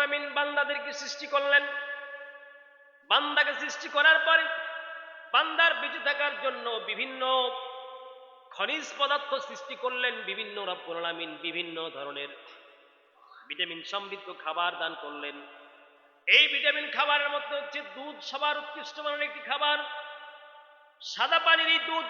আলামিন বান্দাদেরকে সৃষ্টি করলেন। বান্দাকে সৃষ্টি করার পরে বান্দার বেঁচে থাকার জন্য বিভিন্ন খনিজ পদার্থ সৃষ্টি করলেন, বিভিন্ন রব্বুল আলামিন বিভিন্ন ধরনের ভিটামিন সমৃদ্ধ খাবার দান করলেন। এই ভিটামিন খাবারের মধ্যে হচ্ছে দুধ সবার উৎকৃষ্ট মানের একটি খাবার। সাদা পানির এই দুধ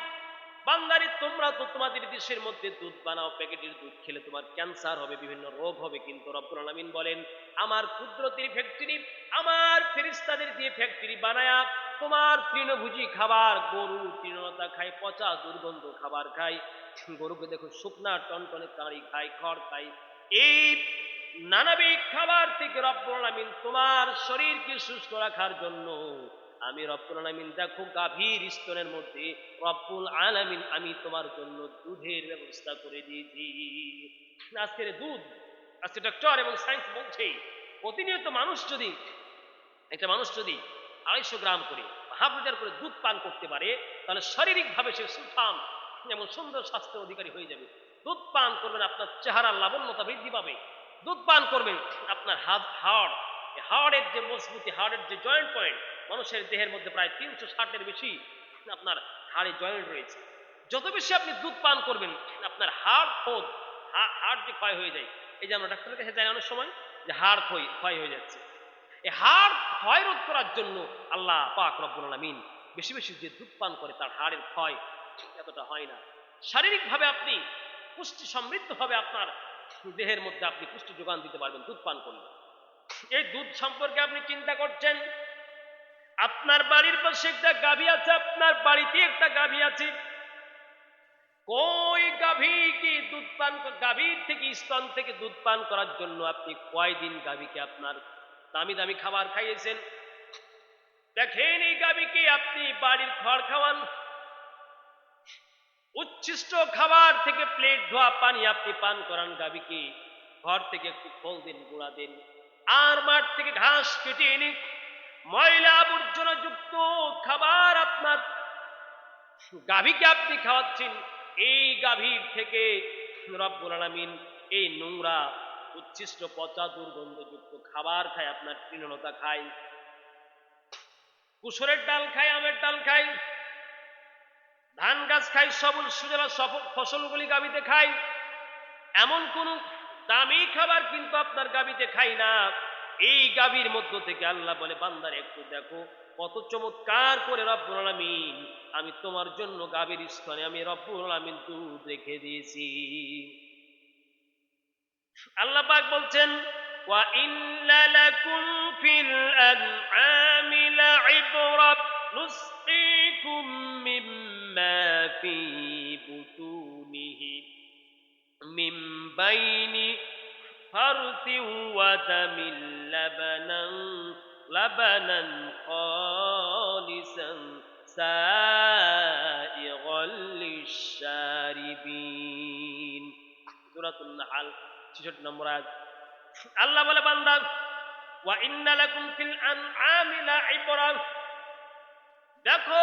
বান্দারি তোমরা তো তোমাদের দেশের মধ্যে দুধ বানাও, প্যাকেটের দুধ খেলে তোমার ক্যান্সার হবে, বিভিন্ন রোগ হবে। কিন্তু রব্বুল আলামিন বলেন, আমার ক্ষুদ্রতির ফ্যাক্টরি, আমার ফেরিস্তাদের দিয়ে ফ্যাক্টরি বানায়া, তোমার তৃণভোজী খাবার গরু তৃণলতা খায় পচা দুর্গন্ধ খাবার খায় গরুকে দেখো শুকনা টনটনে কাঁড়ি খায় খড় খায় এই নানাবিক খাবার থেকে রব্বুল আলামিন তোমার শরীরকে সুস্থ রাখার জন্য আমি রব্বুল আলামিন দেখো গাভীর স্তনের মধ্যে রব্বুল আলামিন আমি তোমার জন্য দুধের ব্যবস্থা করে দিয়েছি। আজকের দুধ, আজকে ডক্টর এবং সায়েন্স বলছে, প্রতিনিয়ত মানুষ যদি, একটা মানুষ যদি আড়াইশো গ্রাম করে, হাফ লিটার করে দুধ পান করতে পারে, তাহলে শারীরিকভাবে সে সুঠাম এবং সুন্দর স্বাস্থ্যের অধিকারী হয়ে যাবে। দুধ পান করবেন, আপনার চেহারার লাবণ্যতা বৃদ্ধি পাবে। দুধ পান করবেন, আপনার হাত, হাড় হাড়ের যে মজবুতি, হাড়ের যে জয়েন্ট পয়েন্ট মানুষের দেহের মধ্যে প্রায় তিনশো ষাটের বেশি আপনার হাড়ে জয়েন্ট রয়েছে। যত বেশি আপনি দুধ পান করবেন, আপনার হাড় খোদ, হাড় যে ক্ষয় হয়ে যায়, এই যে আমরা ডাক্তারের কাছে যাই অনেক সময় যে হাড় ক্ষয় ক্ষয় হয়ে যাচ্ছে। এই হাড় ক্ষয় রোধ করার জন্য আল্লাহ পাক রব্বুল আলামিন বেশি বেশি যে দুধ পান করে তার হাড়ের ক্ষয় এতটা হয় না। শারীরিকভাবে আপনি পুষ্টি সমৃদ্ধভাবে আপনার দেহের মধ্যে আপনি পুষ্টি যোগান দিতে পারবেন দুধ পান করলে। এই দুধ সম্পর্কে আপনি চিন্তা করছেন? আপনার বাড়ির পাশে একটা গাভী আছে, আপনার বাড়িতে একটা গাভী আছে। কই গাভীকে দুধ পান গাভীর থেকে স্তন থেকে দুধ পান করার জন্য আপনি কয়দিন গাভীকে আপনার দামি দামি খাবার খাইয়েছেন? দেখেন এই গাভীকে আপনি বাড়ির খড় খাওয়ান। উচ্ছিষ্ট খাবার থেকে প্লেট ধোয়া পানি আপনি পান করান গাভীকে। ঘর থেকে একটু ফল দিন, গুঁড়া দিন। আর মাঠ থেকে ঘাস কেটে এনে ময়লা আবর্জনা খাবার আপনার গাভীকে আপনি খাওয়াচ্ছেন? এই গাভীর থেকে রব্বুল এই নোংরা, উচ্ছিষ্ট, পচা, দুর্গন্ধযুক্ত খাবার খায়, আপনার তৃণলতা খায়। কুসরের ডাল খায়, আমের ডাল খায়। ধান গাছ খাই সবল সুজলা সফল ফসলগুলি গাবিতে খাই এমন কোন দামি খাবার কিন্তু আপনার গাবিতে খাই না। এই গাভীর মধ্য থেকে আল্লাহ বলে, বান্দার, একটু দেখো। কত চমৎকার করে রব্বুল আলামিন, আমি তোমার জন্য গাভীর স্তনে আমি রব্বুল আলামিন দুধ রেখে দিয়েছি। আল্লাহ পাক বলছেন বুতুনিহি মিন বাইনি ফারতি ওয়া দামিল লাবানান লাবানান খালিসান সাইগাল লিশারিবিন সূরাতুন নাহল 66 নম্বর আয়াত আল্লাহ বলে বান্দা ওয়া ইন্না লাকুম ফিল আনআমি লাইবরা দেখো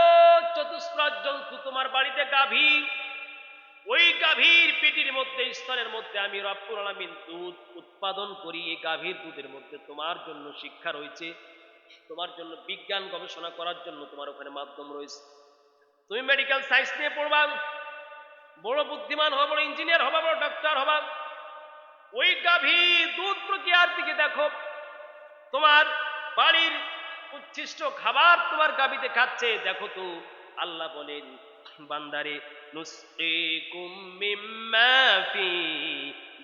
চতুষ্প্রাজ জন্তু তোমার বাড়িতে গাভী। ওই গাভীর পেটির মধ্যে স্তনের মধ্যে আমি রব্বুল আলামিন দুধ উৎপাদন করি। এই গাভীর দুধের মধ্যে তোমার জন্য শিক্ষা রয়েছে। তোমার জন্য বিজ্ঞান গবেষণা করার জন্য তোমার ওখানে মাধ্যম রয়েছে। তুমি মেডিকেল সায়েন্স নিয়ে পড়বা, বড় বুদ্ধিমান হবা, বড় ইঞ্জিনিয়ার হবা, বড় ডাক্তার হবা। ওই গাভী দুধ প্রক্রিয়ার দিকে দেখো। তোমার বাড়ির উচ্ছিষ্ট খাবার তোমার গাভীতে খাচ্ছে। দেখো তো, আল্লাহ বলেন, বান্দারে নুসকিকুম মিম্মা ফি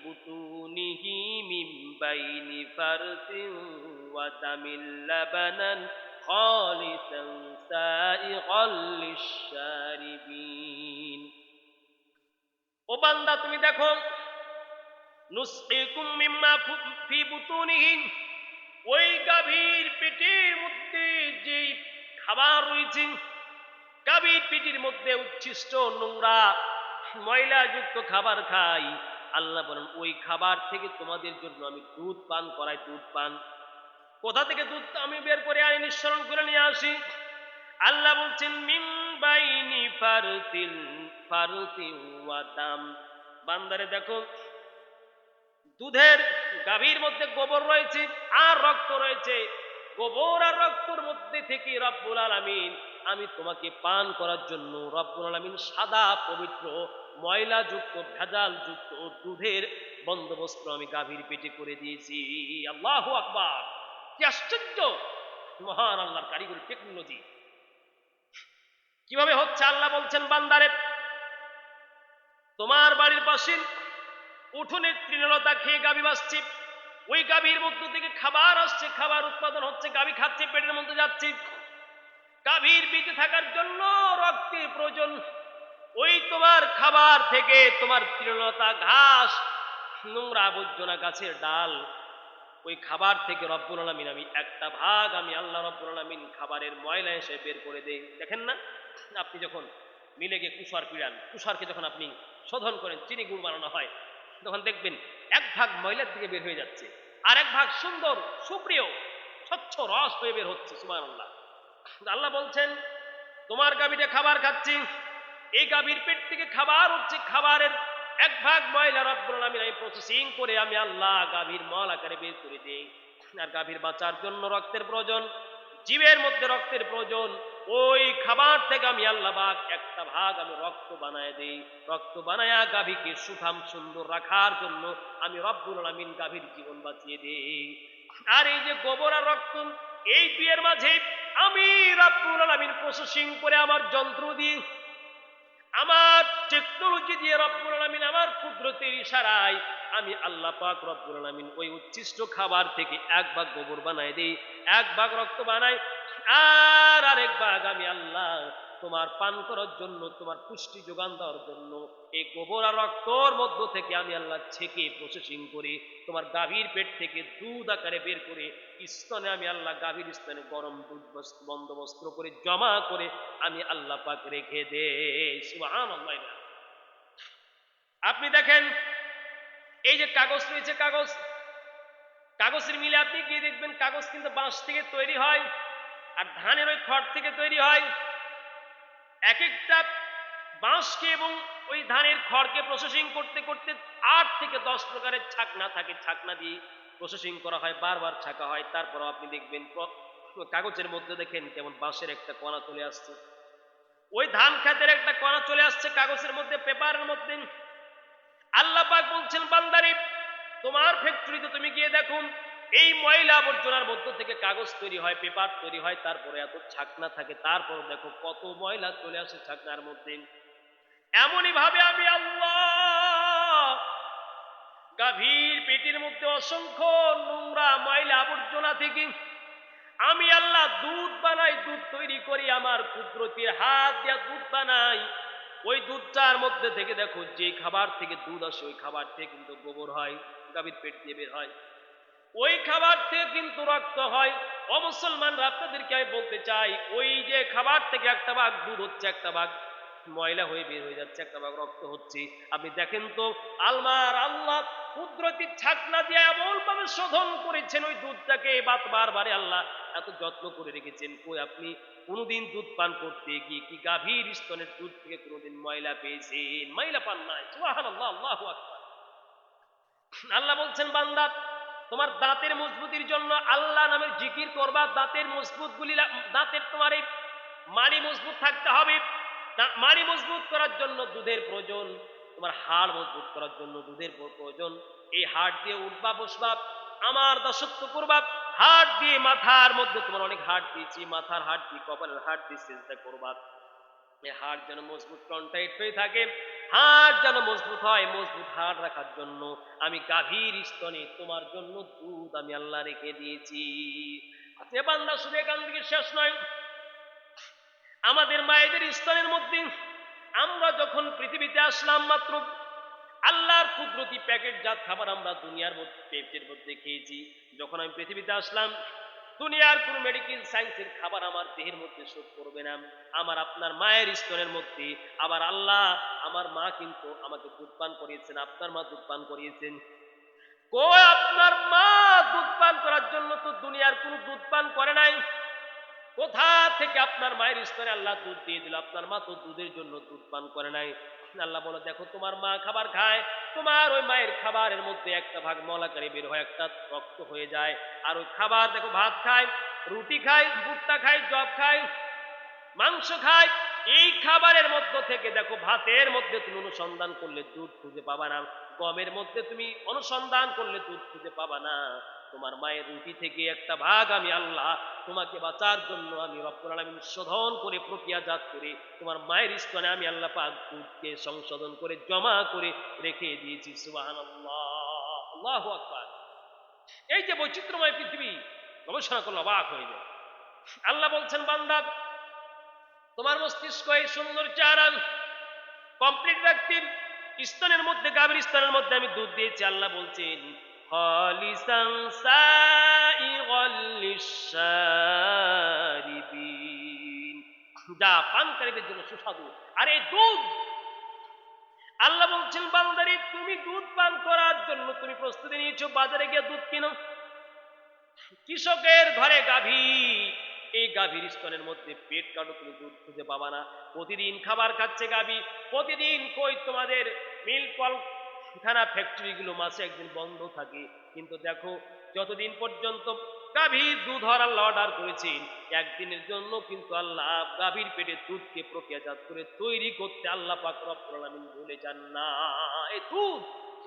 বুতুনিহি মিন বাইনি ফারসিন। তামিল লাবানান খালিসান সাইগাল লিশারিবিন ও বান্দা, তুমি দেখো, নুসকিকুম মিম্মা ফি বুতুনিহি ওই গাভীর পেটের মধ্যে যে খাবার রয়েছে, গাভীর পেটের মধ্যে উচ্ছিষ্ট নোংরা ময়লাযুক্ত খাবার খাই। আল্লাহ বলেন, ওই খাবার থেকে তোমাদের জন্য আমি দুধ পান করাই দুধ পান। কোথা থেকে দুধ আমি বের করে আনি, নিঃসরণ করে নিয়ে আসি? আল্লাহ বলছেন, মিন বাইনি ফারতিল, ফারতি ওয়া দাম। বান্দারে দেখো, দুধের গাভীর মধ্যে গোবর রয়েছে আর রক্ত রয়েছে। গোবর আর রক্তর মধ্যে থেকে রব্বুল আলামিন, আমি তোমাকে পান করার জন্য রব্বুল আলামিন সাদা, পবিত্র ময়লা যুক্ত ভেজাল যুক্ত দুধের বন্দোবস্ত আমি গাভীর পেটে করে দিয়েছি। আল্লাহু আকবার। কি আশ্চর্য। মহান আল্লাহর কারিগরি টেকনোলজি কীভাবে হচ্ছে আল্লাহ বলছেন, বান্দারে, তোমার বাড়ির পাশে উঠোনের তৃণলতা খেয়ে গাভী বাসছে ওই গাভীর মধ্য থেকে খাবার আসছে, খাবার উৎপাদন হচ্ছে, গাভী খাচ্ছে, পেটের মধ্যে যাচ্ছে। গাভীর বেঁচে থাকার জন্য রক্তের প্রয়োজন। ওই তোমার খাবার থেকে তোমার তৃণলতা ঘাস, নোংরা আবর্জনা গাছের ডাল ওই খাবার থেকে রব্বুল আলমিন আমি একটা ভাগ আমি আল্লাহ রব্বুল আলমিন খাবারের ময়লা এসে বের করে দেই। দেখেন না? আপনি যখন মিলে গিয়ে কুষার পিড়ান কুষারকে যখন আপনি শোধন করেন, চিনি গুড় বানানো হয়, তখন দেখবেন এক ভাগ ময়লার দিকে বের হয়ে যাচ্ছে। আর এক ভাগ সুন্দর, সুপ্রিয়, স্বচ্ছ রস হয়ে বের হচ্ছে সুমান আল্লাহ আল্লাহ বলছেন, তোমার গাভীটা খাবার খাচ্ছি, এই গাভীর পেট থেকে খাবার হচ্ছে খাবারের এক ভাগ ময়লা রব্বুল আলামিন আমি প্রসেসিং করে আমি আল্লাহ গাভীর মল আকারে বের করে দিই। আর গাভীর বাঁচার জন্য রক্তের প্রয়োজন, জীবের মধ্যে রক্তের প্রয়োজন, ওই খাবার থেকে আমি আল্লাহ বাগ একটা ভাগ আমি রক্ত বানায় দেই। রক্ত বানায়া গাভীকে সুঠাম সুন্দর রাখার জন্য আমি রব্বুল আলামিন গাভীর জীবন বাঁচিয়ে দেই। আর এই যে গোবর আর রক্ত, এই দুয়ের মাঝে আমি রব্বুল আলামিন প্রসেসিং করে আমার যন্ত্র দিয়ে আমার টেকনোলজি দিয়ে রব্বুল আলমিন আমার কুদরতের ইশারায় আমি আল্লাহ পাক রব্বুল আলমিন ওই উচ্ছিষ্ট খাবার থেকে এক ভাগ গোবর বানায় দিই, এক ভাগ রক্ত বানাই আর আরেক ভাগ আমি আল্লাহ তোমার পান করার জন্য, তোমার পুষ্টি যোগান দেওয়ার জন্য, এই গোবর আর রক্তর মধ্য থেকে আমি আল্লাহ ছেকে প্রসেসিং করে, তোমার গাভীর পেট থেকে দুধ আকারে বের করে, স্তনে আমি আল্লাহ গাভীর স্তনে গরম দুধ বস- বন্দোবস্ত করে, জমা করে আমি আল্লাহ পাক রেখে দে আপনি দেখেন, এই যে কাগজ রয়েছে কাগজ, কাগজের মিলে আপনি গিয়ে দেখবেন কাগজ কিন্তু বাঁশ থেকে তৈরি হয়, আর ধানের ওই খড় থেকে তৈরি হয়। এক একটা বাঁশকে এবং ওই ধানের খড়কে প্রসেসিং করতে করতে আট থেকে দশ প্রকারের ছাকনা থাকে। ছাকনা দিয়ে প্রসেসিং করা হয়, বারবার ছাকা হয়। তারপর আপনি দেখবেন কাগজের মধ্যে দেখেন কেমন বাঁশের একটা কণা চলে আসছে। ওই ধান খাতের একটা কণা চলে আসছে, কাগজের মধ্যে, পেপারের মধ্যে। আল্লাহ বলছেন, বান্দারে, তোমার ফ্যাক্টরিতে তুমি গিয়ে দেখুন এই ময়লা আবর্জনার মধ্য থেকে কাগজ তৈরি হয়, পেপার তৈরি হয়, তারপরে এত ছাকনা থাকে, তারপর দেখো কত ময়লা চলে আসে ছাকনার মধ্যে। এমনই ভাবে আমি আল্লাহ গাভীর পেটের মধ্যে অসংখ্য নোংরা ময়লা আবর্জনা থেকে আমি আল্লাহ দুধ বানাই, দুধ তৈরি করি, আমার কুদরতির হাত দিয়া দুধ বানাই। ওই দুধটার মধ্যে থেকে দেখো যে খাবার থেকে দুধ আসে, ওই খাবার থেকে কিন্তু গোবর হয়, গাভীর পেট দিয়ে বের হয়। ওই খাবার থেকে কিন্তু রক্ত হয়। ও মুসলমানরা, আপনাদেরকে আমি বলতে চাই, ওই যে খাবার থেকে একটা ভাগ দুধ হচ্ছে, একটা ভাগ ময়লা হয়ে বের হয়ে যাচ্ছে, একটা ভাগ রক্ত হচ্ছে। আপনি দেখেন তো, আলমার আল্লাহ কুদরতি ছাকনা দিয়ে এমন ভাবে শোধন করেছেন, ওই দুধটাকে বাত বারবারে আল্লাহ এত যত্ন করে রেখেছেন। কই আপনি কোনোদিন দুধ পান করতে গিয়ে কি গাভীর স্তনের দুধ থেকে কোনোদিন ময়লা পেয়েছেন? ময়লা পান নাই। আল্লাহু বলছেন, বান্দা তোমার দাঁতের মজবুতির জন্য আল্লাহ নামের জিকির করবা, দাঁতের মজবুত গুলি দাঁতের তোমার এই মাড়ি মজবুত থাকতে হবে। মাড়ি মজবুত করার জন্য দুধের প্রয়োজন, তোমার হাড় মজবুত করার জন্য দুধের প্রয়োজন। এই হাড় দিয়ে উঠবা, বসবা, আমার দাসত্ব করবা। হাড় দিয়ে মাথার মধ্যে তোমার অনেক হাড় দিয়েছি, মাথার হাড় দিয়ে কপালের হাড় দিয়ে চেষ্টা করবা। হাড় যেন মজবুত কন্টাইট হয়ে থাকে, হাড় যেন মজবুত হয়, মজবুত হাড় রাখার জন্য আমি গাভীর স্তনে তোমার জন্য দুধ আমি আল্লাহ রেখে দিয়েছি। আচ্ছা বান্দা শুধু এখান থেকে শেষ নয়, আমাদের মায়েদের স্তনের মধ্যে আমরা যখন পৃথিবীতে আসলাম মাত্র, আল্লাহর কুদরতি প্যাকেটজাত খাবার আমরা দুনিয়ার মধ্যে, পেটের মধ্যে খেয়েছি। যখন আমি পৃথিবীতে আসলাম দুনিয়ার কোন মেডিকেল সায়েন্সের খাবার আমার দেহের মধ্যে শোধ করবে না। আমার আপনার মায়ের স্তনের মধ্যে আবার আল্লাহ আমার মা কিন্তু আমাকে দুধ পান করিয়েছেন, আপনার মা দুধ পান করিয়েছেন। কই আপনার মা দুধ পান করার জন্য তো দুনিয়ার কোনো দুধ পান করে নাই? কোথা থেকে আপনার মায়ের স্তরে আল্লাহ দুধ দিয়ে দিল? আপনার মা তো দুধের জন্য দুধ পান করে নাই। আল্লাহ বলো, দেখো, তোমার মা খাবার খায়, তোমার ওই মায়ের খাবারের মধ্যে একটা ভাগ মলাকারে বের হয়, একটা রক্ত হয়ে যায়। আর ওই খাবার, দেখো, ভাত খায়, রুটি খায়, ভুট্টা খায়, জব খায়, মাংস খায়। এই খাবারের মধ্য থেকে, দেখো, ভাতের মধ্যে তুমি অনুসন্ধান করলে দুধ খুঁজে পাবা না। গমের মধ্যে তুমি অনুসন্ধান করলে দুধ খুঁজে পাবা না। তোমার মায়ের রুটি থেকে একটা ভাগ আমি আল্লাহ তোমাকে বাঁচার জন্য আমি রব্বুল আলামিন শোধন করে প্রক্রিয়াজাত করে তোমার মায়ের স্তনে আমি আল্লাহ পাক দুধকে সংশোধন করে জমা করে রেখে দিয়েছি। সুবহানাল্লাহ। আল্লাহু আকবার। এই যে বৈচিত্র্যময় পৃথিবী, গবেষণা করলে অবাক হয়ে যায়। আল্লাহ বলছেন, বান্দা, তোমার মস্তিষ্ক এই সুন্দর চারান কমপ্লিট ব্যক্তির স্তনের মধ্যে, গাভীর স্তনের মধ্যে আমি দুধ দিয়েছি। আল্লাহ বলছেন খালিসান সাইগাল লিশারিবিন। যা পানকারীদের জন্য সুস্বাদু। আর এই দুধ, আল্লাহ বলছেন, বান্দারি, তুমি দুধ পান করার জন্য তুমি প্রস্তুতি নিয়েছো, বাজারে গিয়ে দুধ কিনো। কৃষকের ঘরে গাভী, এই গাভীর স্তনের মধ্যে পেট কাটো, তুমি দুধ খুঁজে পাবা না। প্রতিদিন খাবার খাচ্ছে গাভী, প্রতিদিন কই তোমাদের মিল খানা ফ্যাক্টরিগুলো মাসে একদিন বন্ধ থাকে। কিন্তু দেখো, যতদিন পর্যন্ত গাভীর দুধ আল্লাহ অর্ডার করেছেন, একদিনের জন্য কিন্তু আল্লাহ গাভীর পেটে দুধকে প্রক্রিয়াজাত করে তৈরি করতে আল্লাহ পাক রব্বুল আলামিন ভুলে যান, না এই দুধ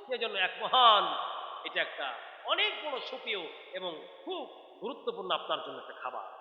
সেজন্য এক মহান, এটা একটা অনেক বড় সুপ্রিয় এবং খুব গুরুত্বপূর্ণ আপনার জন্য একটা খাবার।